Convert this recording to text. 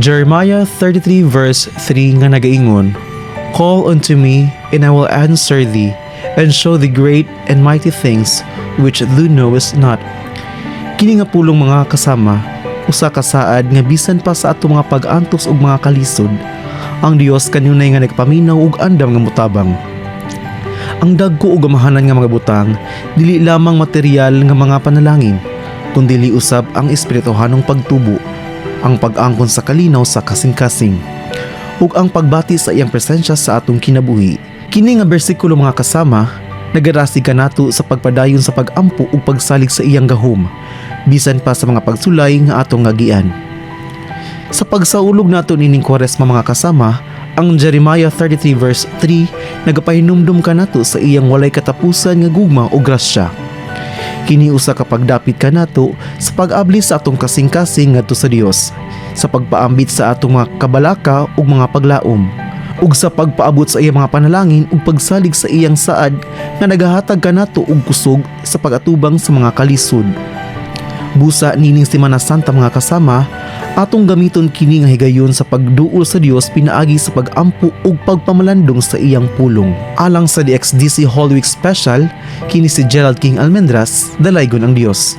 Jeremiah 33 verse 3 nga nagaingon, Call unto me, and I will answer thee, and show thee great and mighty things which thou knowest not. Kini nga pulong mga kasama, usa ka saad nga bisan pa sa ato mga pag-antos ug mga kalisod, ang Dios kanunay nga nagpaminaw ug andam nga mutabang. Ang dagko ug gamahanan nga mga butang dili lamang material nga mga panalangin, kundi usab ang espirituhanong pagtubo ang pag-angkon sa kalinaw sa kasing-kasing ug ang pagbati sa iyang presensya sa atong kinabuhi. Kini nga bersikulo mga kasama, nagarasi ka nato sa pagpadayon sa pag-ampo ug pagsalig sa iyang gahom, bisan pa sa mga pagsulay nga atong ngagian. Sa pagsaulog nato nining Kwaresma mga kasama, ang Jeremiah 33 verse 3 nagapahinumdum ka nato sa iyang walay katapusan nga gugma o grasya. Kini usa ka pagdapit ka nato sa pag-abli sa atong kasing-kasing ngadto sa Dios, sa pagpaambit sa atong mga kabalaka ug mga paglaom, ug sa pagpaabot sa iyang mga panalangin ug pagsalig sa iyang saad nga nagahatag ka nato og kusog sa pagatubang sa mga kalisod. Busa nining Semana Santa mga kasama, atong gamiton kini nga higayon sa pagduol sa Dios pinaagi sa pagampo ug pagpamalandong sa iyang pulong. Alang sa DXDC Holy Week Special, kini si Gerald King Almendras, Dalaygon ang Dios.